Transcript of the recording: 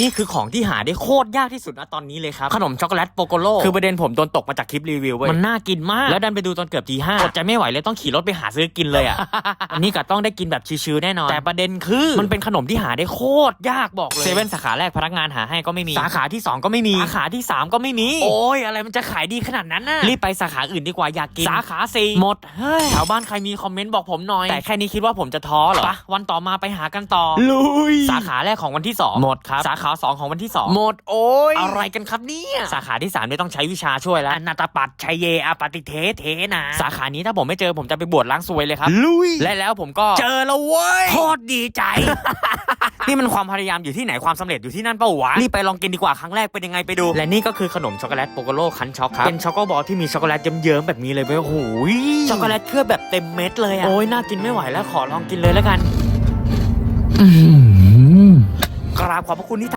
นี่คือของที่หาได้โคตรยากที่สุดนะตอนนี้เลยครับ ขนมช็อกโกแลตโปโกโลคือประเด็นผมโดนตกมาจากคลิปรีวิวเว้ยมันน่ากินมาก แล้วดันไปดูตอนเกือบทีห้าอดใจไม่ไหวเลยต้องขี่รถไปหาซื้อกินเลยอะอันนี้ก็ต้องได้กินแบบชิวๆแน่นอน แต่ประเด็นคือมันเป็นขนมที่หาได้โคตรยากบอกเลยเซเว่นสาขาแรกพนักงานหาให้ก็ไม่มีสาขาที่ 2 ก็ไม่มีสาขาที่ 3 ก็ไม่มี โอ้ยอะไรมันจะขายดีขนาดนั้นน่ะรีบไปสาขาอื่นดีกว่าอยากกินสาขาสี่หมดเฮ้ยแถวบ้านใครมีคอมเมนต์บอกผมหน่อยแต่แค่นี้คิดว่าผมจะท้อเหรอปะวันต่อมาไปหากันต่อลุยสาขาแรกของวันที่ 2 หมดครับสาขา2ของวันที่2หมดโอ้ยอะไรกันครับเนี่ยสาขาที่3ไม่ต้องใช้วิชาช่วยแล้วอนาตปัตชัยเยอาปฏิเทเทนะ สาขานี้ถ้าผมไม่เจอผมจะไปบวชล้างซวยเลยครับลุยและแล้วผมก็เจอแล้วเว้ยโคตรดีใจ นี่มันความพยายามอยู่ที่ไหนความสำเร็จอยู่ที่นั่นเปล่าวะรีบไปลองกินดีกว่าครั้งแรกเป็นยังไงไปดู และนี่ก็คือขนมช็อกโกแลตโปโกโลคันช็อกครับเป็นช็อกโกบอลที่มีช็อกโกแลตเยิ้มๆแบบนี้เลยเว้ยโอ้โหยช็อกโกแลตเคลือบแบบเต็มเม็ดเลยอะโอ้ยน่ากินไม่ไหวแล้วขอลองกินเลยแล้วกันกราบขอบพระคุณที่